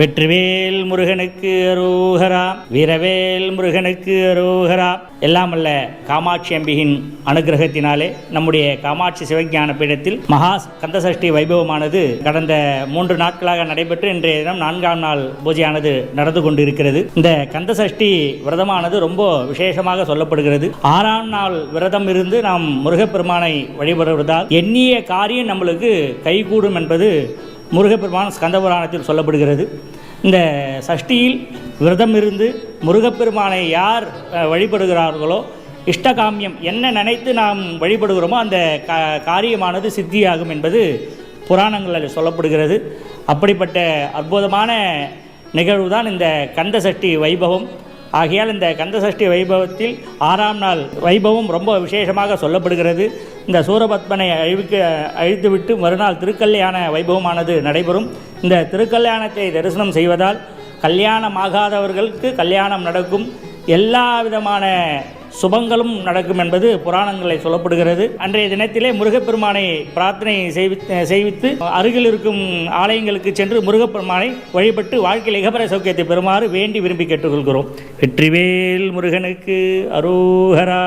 வெற்றிவேல் முருகனுக்கு அரோகரா வீரவேல் முருகனுக்கு அரோகரா. எல்லாம் அல்ல காமாட்சி அம்பிகின் அனுகிரகத்தினாலே நம்முடைய காமாட்சி சிவஞான பீடத்தில் மகா கந்தசஷ்டி வைபவமானது கடந்த மூன்று நாட்களாக நடைபெற்று இன்றைய தினம் நான்காம் நாள் பூஜையானது நடந்து கொண்டிருக்கிறது. இந்த கந்தசஷ்டி விரதமானது ரொம்ப விசேஷமாக சொல்லப்படுகிறது. ஆறாம் நாள் விரதம் இருந்து நாம் முருகப்பெருமானை வழிபடுவதால் எண்ணிய காரியம் நம்மளுக்கு கைகூடும் என்பது முருகப்பெருமான் ஸ்கந்தபுராணத்தில் சொல்லப்படுகிறது. இந்த சஷ்டியில் விரதம் இருந்து முருகப்பெருமானை யார் வழிபடுகிறார்களோ இஷ்டகாமியம் என்ன நினைத்து நாம் வழிபடுகிறோமோ அந்த கா காரியமானது சித்தியாகும் என்பது புராணங்களில் சொல்லப்படுகிறது. அப்படிப்பட்ட அற்புதமான நிகழ்வு தான் இந்த கந்தசஷ்டி வைபவம். ஆகையால் இந்த கந்தசஷ்டி வைபவத்தில் ஆறாம் நாள் வைபவம் ரொம்ப விசேஷமாக சொல்லப்படுகிறது. இந்த சூரபத்மனை அழிவுக்கு அழித்துவிட்டு மறுநாள் திருக்கல்யாண வைபவமானது நடைபெறும். இந்த திருக்கல்யாணத்தை தரிசனம் செய்வதால் கல்யாணமாகாதவர்களுக்கு கல்யாணம் நடக்கும். எல்லா விதமான சுபங்களும் நடக்கும் என்பது புராணங்களை சொல்லப்படுகிறது. அன்றைய தினத்திலே முருகப்பெருமானை பிரார்த்தனை செய்வித்து செய்வித்து அருகில் இருக்கும் ஆலயங்களுக்கு சென்று முருகப்பெருமானை வழிபட்டு வாழ்க்கையில் இகபர சௌக்கியத்தை பெறுமாறு வேண்டி விரும்பி கேட்டுக்கொள்கிறோம். வெற்றிவேல் முருகனுக்கு அரோகரா